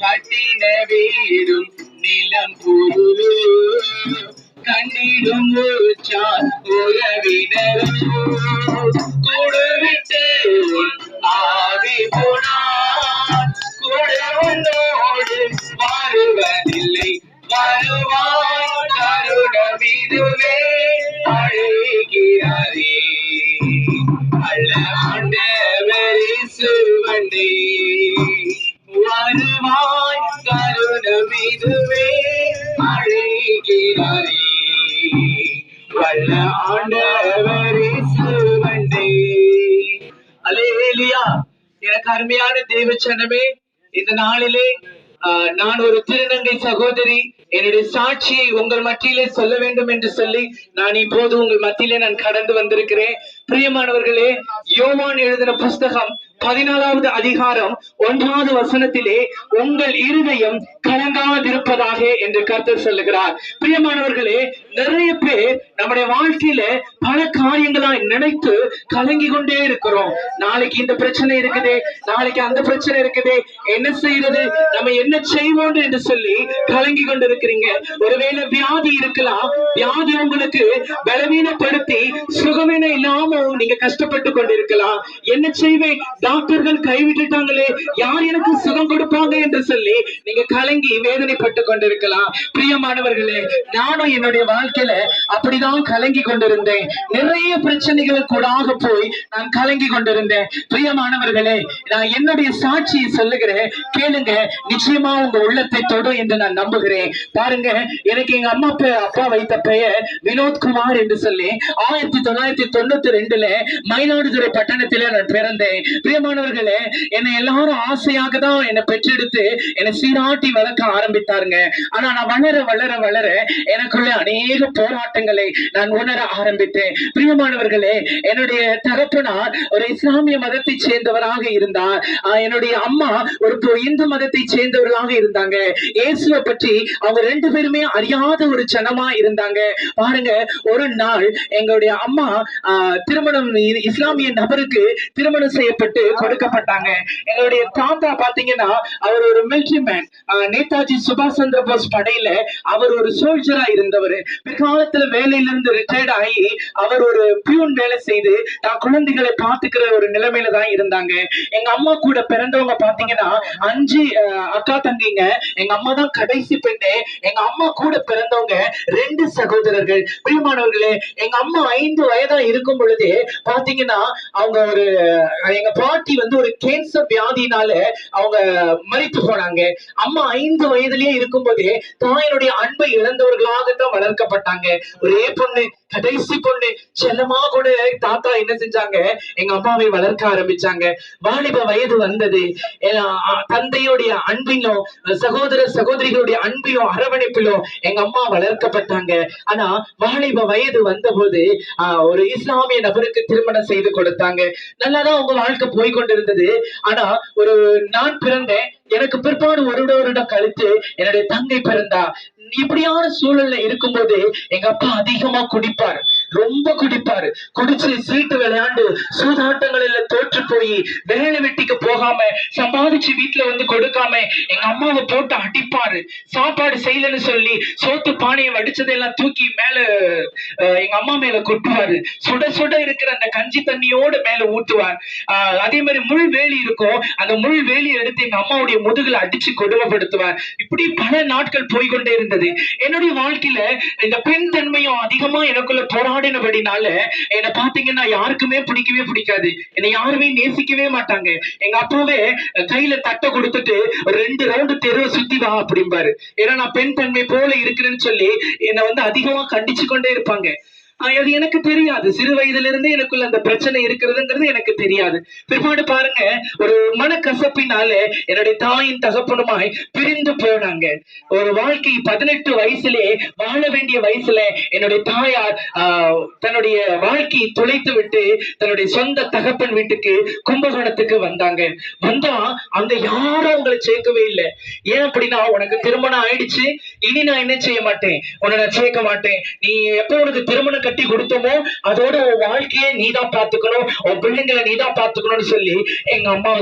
കഠിന വീടും നിലം പുരു കണ്ണിലും ഉറവിനോടുവിട്ട് ആവി കുടവനോട് വരുവനില്ലേ വരുവാൻ കരുണമിരുവേ അഴകിയാരേ അല്ല വണ്ടി வருவாய் கருணமிதுவே அழைகிறாரே வல்ல ஆண்டவரே சுவண்டே அலேலியா எனக்கு அருமையான தேவச்சனமே இந்த நாளிலே ஆஹ், நான் ஒரு திருநங்கை சகோதரி. என்னுடைய சாட்சியை உங்கள் மத்தியிலே சொல்ல வேண்டும் என்று சொல்லி நான் இப்போது உங்கள் மத்தியிலே நான் கடந்து வந்திருக்கிறேன். பிரியமானவர்களே யோவான் எழுதின புஸ்தகம் பதினாலாவது அதிகாரம் ஒன்றாவது வசனத்திலே உங்கள் இருதயம் கலங்காதிருப்பதாக என்று கருத்து சொல்லுகிறார். பிரியமானவர்களே நிறைய பேர் நம்முடைய வாழ்க்கையில பல காரியங்களாய் நினைத்து கலங்கி கொண்டே இருக்கிறோம். நாளைக்கு இந்த பிரச்சனை இருக்குது நாளைக்கு அந்த பிரச்சனை இருக்குது என்ன செய்யறது நம்ம என்ன செய்வோம் என்று சொல்லி கலங்கி கொண்டிருக்கிறீங்க. ஒருவேளை வியாதி இருக்கலாம். வியாதி உங்களுக்கு பலவீனப்படுத்தி சுகமே இல்லாம நீங்க கஷ்டப்பட்டு கொண்டிருக்கலாம். என்ன செய்வேன்? டாக்டர்கள் கைவிட்டுட்டாங்களே யார் எனக்கு சுகம் கொடுப்பாங்க என்று சொல்லி நீங்க கலங்கி வேதனைப்பட்டு கொண்டிருக்கலாம். பிரியமானவர்களே நானும் என்னுடைய வாழ்க்கையில அப்படிதான் கலங்கி கொண்டிருந்தேன். நிறைய பிரச்சனைகளுக்கூடாக போய் நான் கலங்கி கொண்டிருந்தேன். பிரியமானவர்களே நான் என்னுடைய சாட்சியை சொல்லுகிறேன். கேளுங்க நிச்சயமா உங்க உள்ளத்தை தொடும் என்று நான் நம்புகிறேன். பாருங்க எனக்கு எங்க அம்மா அப்பா அப்பா வைத்த பெயர் வினோத்குமார் என்று சொல்லி ஆயிரத்தி தொள்ளாயிரத்தி தொண்ணூத்தி ரெண்டுல மயிலாடுதுறை பட்டணத்திலே நான் பிறந்தேன். பிரியமானவர்களே என்னை எல்லாரும் ஆசையாக தான் என்னை பெற்றெடுத்து என்னை சீராட்டி வளர்க்க ஆரம்பித்தாருங்க. ஆனா நான் வளர வளர வளர எனக்குள்ள அநேக போராட்டங்களை நான் உணர ஆரம்பித்தேன். பிரியமானவர்களே என்னுடைய தகப்பனார் ஒரு இஸ்லாமிய மதத்தை சேர்ந்தவராக இருந்தார். என்னுடைய அம்மா ஒரு இந்து மதத்தை சேர்ந்தவர்களாக இருந்தாங்க. இயேசுவை பற்றி அவங்க ரெண்டு பேருமே அறியாத ஒரு சனமா இருந்தாங்க. பாருங்க ஒரு நாள் எங்களுடைய அம்மா திருமணம் இஸ்லாமிய நபருக்கு திருமணம் செய்யப்பட்டு கொடுக்கப்பட்டாங்க. எங்களுடைய தாத்தா பாத்தீங்கன்னா அவர் ஒரு மிலிட்ரி மேன் நேதாஜி சுபாஷ் சந்திர போஸ் படையில அவர் ஒரு சோல்ஜரா இருந்தவர். பிற்காலத்துல வேலையிலிருந்து ரிட்டையர்ட் ஆகி அவர் ஒரு பியூன் வேலை செய்து தான் குழந்தைகளை பாத்துக்கிற ஒரு நிலைமையில தான் இருந்தாங்க. எங்க அம்மா கூட பிறந்தவங்க பாத்தீங்கன்னா அஞ்சு அக்கா தங்கிங்க எங்க அம்மா தான் கடைசி பெண்ணு. எங்க அம்மா கூட பிறந்தவங்க ரெண்டு சகோதரர்கள். பிரியமானவர்களே எங்க அம்மா ஐந்து வயதா இருக்கும் பொழுது பாத்தீங்கன்னா அவங்க ஒரு எங்க பாட்டி வந்து ஒரு கேன்சர் வியாதினால அவங்க மறித்து போனாங்க. அம்மா ஐந்து வயதிலேயே இருக்கும்போதே தாயினுடைய அன்பை இழந்தவர்களாகத்தான் கஷ்டப்பட்டாங்க. ஒரே பொண்ணு கடைசி பொண்ணு. செல்லமா கூட தாத்தா என்ன செஞ்சாங்க? எங்க அம்மாவை வளர்க்க ஆரம்பிச்சாங்க. வாலிப வயது வந்தது. தந்தையுடைய அன்பிலும் சகோதர சகோதரிகளுடைய அன்பிலும் அரவணைப்பிலும் எங்க அம்மா வளர்க்கப்பட்டாங்க. ஆனா வாலிப வயது வந்தபோது ஆஹ் ஒரு இஸ்லாமிய நபருக்கு திருமணம் செய்து கொடுத்தாங்க. நல்லாதான் உங்க வாழ்க்கை போய் கொண்டிருந்தது ஆனா ஒரு நான் பிறந்தேன். எனக்கு பிற்பாடு ஒரு வருடம் கழித்து என்னுடைய தங்கை பிறந்தா. இப்படியான சூழல்ல இருக்கும்போது எங்க அப்பா அதிகமா குடிப்பார். ரொம்ப குடிப்பாரு. குடிச்சு சீட்டு விளையாண்டு சூதாட்டங்களில தோற்று போய் வேலை வெட்டிக்கு போகாம சம்பாதிச்சு வீட்டுல வந்து கொடுக்காம எங்க அம்மாவை போட்டு அடிப்பாரு. சாப்பாடு செய்யலன்னு சொல்லி சோத்து பானையை வடிச்சதெல்லாம் தூக்கி மேல எங்க அம்மா மேல கொட்டுவாரு. சுட சுட இருக்கிற அந்த கஞ்சி தண்ணியோட மேல ஊத்துவார் ஆஹ், அதே மாதிரி முள் வேலி இருக்கும். அந்த முள் வேலி எடுத்து எங்க அம்மாவுடைய முதுகுல அடிச்சு கொடுமைப்படுத்துவார். இப்படி பல நாட்கள் போய்கொண்டே இருந்தது. என்னுடைய வாழ்க்கையில இந்த பெண் தன்மையும் அதிகமா எனக்குள்ள ஓடினபடினால என்னை பாத்தீங்கன்னா யாருக்குமே பிடிக்கவே பிடிக்காது. என்னை யாருமே நேசிக்கவே மாட்டாங்க. எங்க அப்பாவே கையில தட்டை கொடுத்துட்டு ரெண்டு ரவுண்டு தெருவை சுத்தி வா அப்படிம்பாரு. ஏன்னா நான் பெண் தன்மை போல இருக்கிறேன்னு சொல்லி என்னை வந்து அதிகமா கண்டிச்சு கொண்டே இருப்பாங்க. அது எனக்கு தெரியாது. சிறு வயதுல இருந்தே எனக்குள்ள அந்த பிரச்சனை இருக்கிறதுங்கிறது எனக்கு தெரியாது. பிற்பாடு பாருங்க ஒரு மனக்கசப்பினால என்னுடைய தாயின் தகப்பனுமாய் பிரிந்து போனாங்க. ஒரு வாழ்க்கை பதினெட்டு வயசுலே வாழ வேண்டிய வயசுல என்னுடைய தாயார் தன்னுடைய வாழ்க்கையை துளைத்து விட்டு தன்னுடைய சொந்த தகப்பன் வீட்டுக்கு கும்பகோணத்துக்கு வந்தாங்க. வந்தா அங்க யாரும் அவங்களை சேர்க்கவே இல்லை. ஏன் அப்படின்னா உனக்கு திருமணம் ஆயிடுச்சு. இனி நான் என்ன செய்ய மாட்டேன்? உன்னை நான் சேர்க்க மாட்டேன். நீ எப்போ உனக்கு திருமணம் கட்டி கொடுத்தோமோ அதோட உன் வாழ்க்கையை நீதான் பாத்துக்கணும் உன் பிள்ளைங்களை நீதான் பாத்துக்கணும்னு சொல்லி எங்க அம்மா